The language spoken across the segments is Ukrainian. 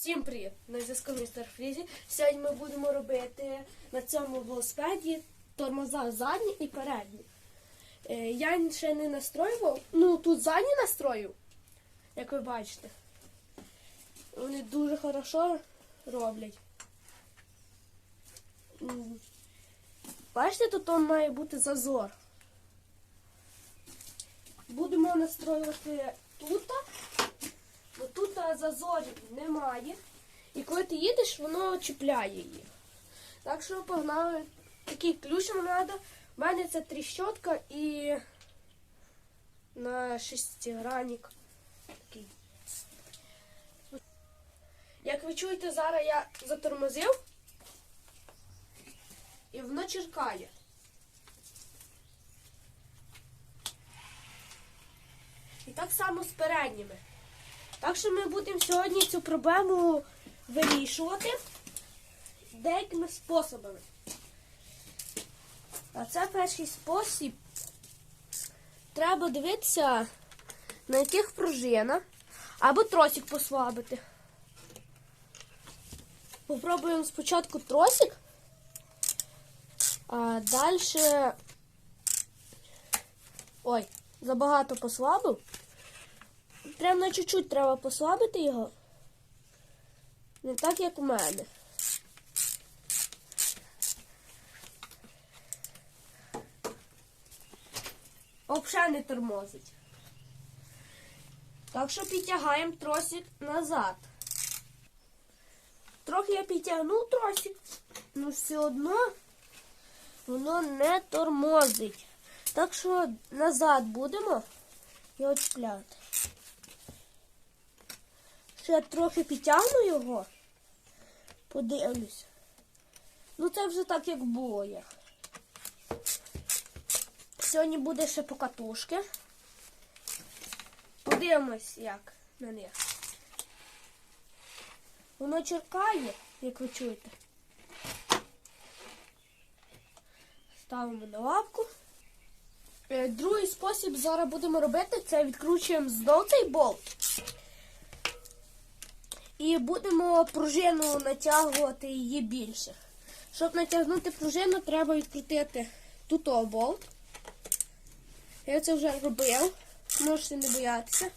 Всім привіт! На зв'язку містер Фрізі. Сьогодні ми будемо робити на цьому велосипеді тормоза задні і передні. Е, Я ще не настроював. Ну, тут задні настрою, як ви бачите. Вони дуже хорошо роблять. Бачите, тут он має бути зазор. Будемо настроювати тут. Тут зазорів немає. І коли ти їдеш, воно чіпляє їх. Так що погнали. Такий ключ нам треба. У мене це тріщотка і на шестигранник. Такий. Як ви чуєте, зараз я затормозив і воно черкає. І так само з передніми. Так що ми будемо сьогодні цю проблему вирішувати деякими способами. А це перший спосіб. Треба дивитися, на яких пружинах, або тросик послабити. Попробуємо спочатку тросик, а далі. Ой, забагато послабив. Прям на чуть-чуть треба послабити його. Не так, як у мене. Взагалі не тормозить. Так що підтягаємо тросик назад. Трохи я підтягнув тросик, але все одно воно не тормозить. Так що назад будемо його чіпляти. Ще трохи підтягну його. Подивлюсь. Ну це вже так, як було як. Сьогодні буде ще покатушки. Подивимось, як на них. Воно черкає, як ви чуєте. Ставимо на лапку. Е, Другий спосіб зараз будемо робити, це відкручуємо знов цей болт. І будемо пружину натягувати її більше. Щоб натягнути пружину, треба відкрутити тут болт. Я це вже робив. Можете не боятися.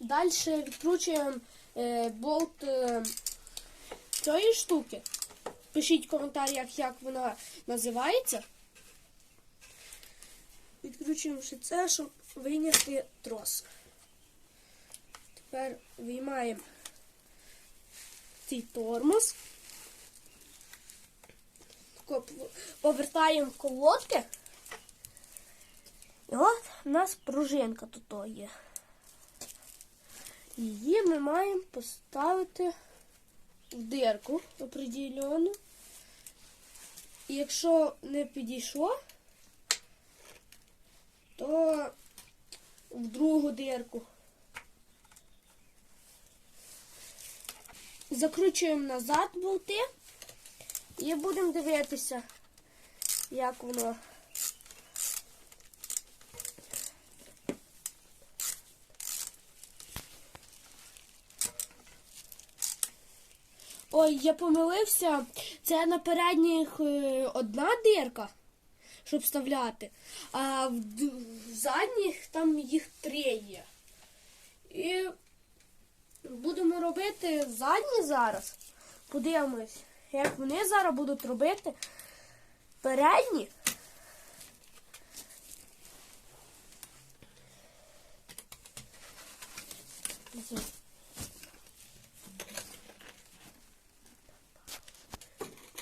Далі відкручуємо е, болт е, цієї штуки. Пишіть в коментарях, як вона називається. Відкручуємо ще це, щоб вийняти трос. Тепер виймаємо цей тормоз. Повертаємо колодки. І от у нас пружинка тут є. Її ми маємо поставити в дирку определену. І якщо не підійшло, то в другу дирку. Закручуємо назад болти і будемо дивитися, як воно. Ой, я помилився. Це на передніх е, одна дирка, щоб вставляти, а в, задніх там їх три є. І будемо робити задні зараз. Подивимось, як вони зараз будуть робити передні.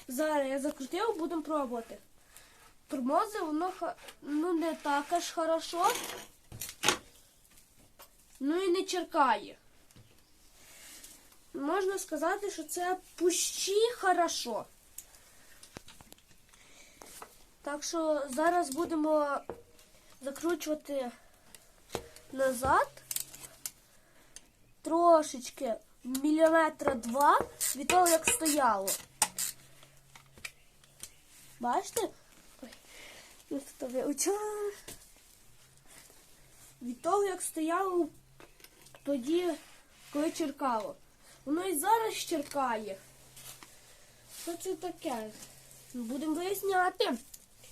Зараз я закрутив, будемо пробувати. Тормози, воно ну, не так аж хорошо. Ну і не черкає. Можна сказати, що це пущі хорошо. Так що зараз будемо закручувати назад трошечки міліметра два від того, як стояло. Бачите? Тут вивчила. від того, як стояло тоді, коли черкало. Воно і зараз черкає. Що це таке? Будемо виясняти.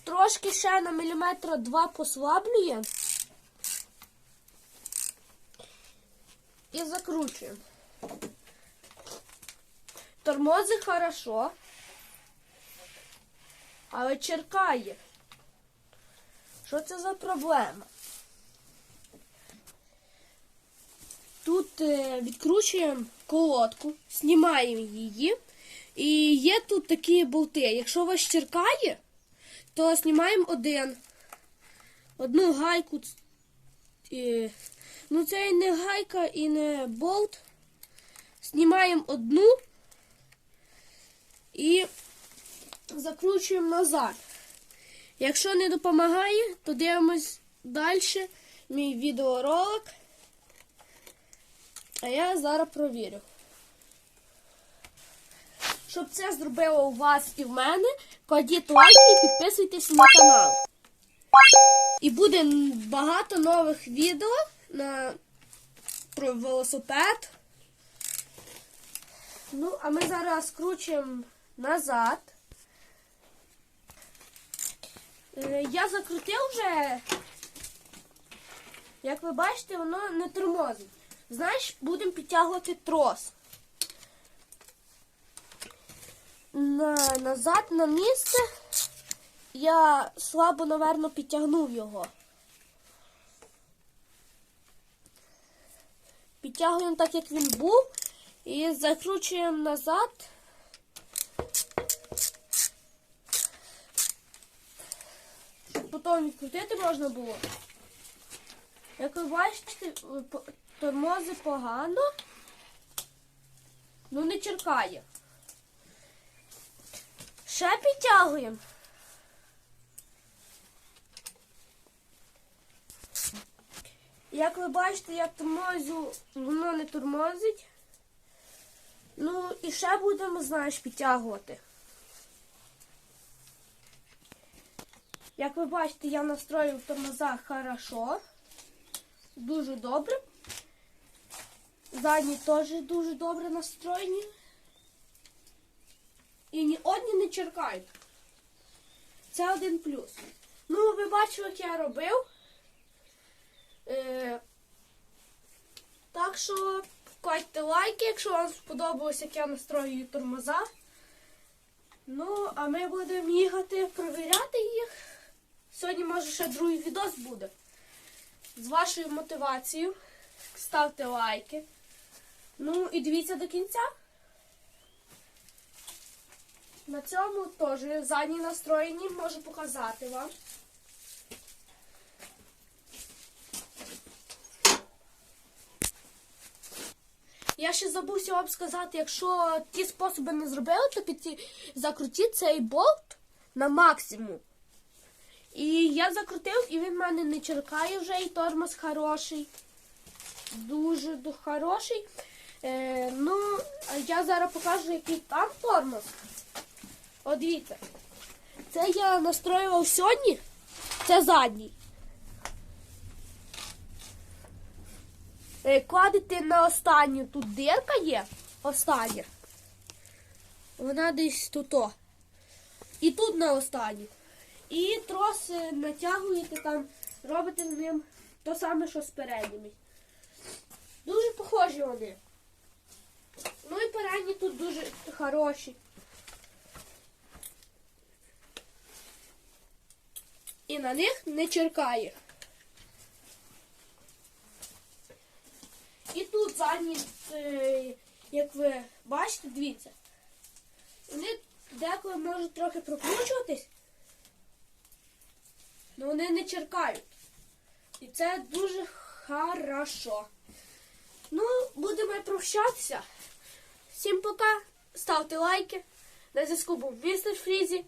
Трошки ще на міліметра два послаблює. І закручуємо. Тормози хорошо. Але черкає. Що це за проблема? Тут е, відкручуємо колодку, знімаємо її. І є тут такі болти. Якщо вас черкає, то знімаємо один. Одну гайку. Ну, це і не гайка, і не болт. Знімаємо одну і закручуємо назад. Якщо не допомагає, то дивимось далі мій відеоролик. А я зараз провірю. Щоб це зробило у вас і в мене, кладіть лайки і підписуйтесь на канал. І буде багато нових відео на про велосипед. Ну, а ми зараз скручуємо назад. Е, Я закрутив вже. Як ви бачите, воно не тормозить. Знаєш, будемо підтягувати трос. На, назад на місце я слабо, напевно, підтягнув його. Підтягуємо так, як він був, і закручуємо назад. Щоб потім відкрутити можна було. Як ви бачите, по- тормози погано, ну не черкає. Ще підтягуємо. Як ви бачите, я тормозю, воно не тормозить. Ну і ще будемо, знаєш, підтягувати. Як ви бачите, я настроїв тормоза хорошо. Дуже добре. Задні теж дуже добре настроєні. І ні одні не черкають. Це один плюс. Ну, ви бачили, як я робив. Е, так що кладьте лайки, якщо вам сподобалось, як я настроюю тормоза. Ну, а ми будемо їхати провіряти їх. Сьогодні, може, ще другий відос буде. З вашою мотивацією. Ставте лайки. Ну і дивіться до кінця. На цьому теж задні настроєні можу показати вам. Я ще забувся вам сказати, якщо ті способи не зробили, то закрутіть цей болт на максимум. І я закрутив, і він в мене не черкає вже, і тормоз хороший. Дуже хороший. Е, ну, я зараз покажу, який там тормоз. От дивіться. Це я настроював сьогодні. Це задній. Е, Кладете на останню, тут дирка є. Остання. Вона десь тут. о. І тут на останню. І трос натягуєте там, робите з ним то саме, що з передніми. Дуже похожі вони. Ну і передні тут дуже хороші. І на них не черкає. І тут задні, е, як ви бачите, дивіться. Вони деколи можуть трохи прокручуватись, але вони не черкають. І це дуже хорошо. Ну, будемо прощатися. Всім пока. Ставте лайки. На зв'язку був містер Фрізі.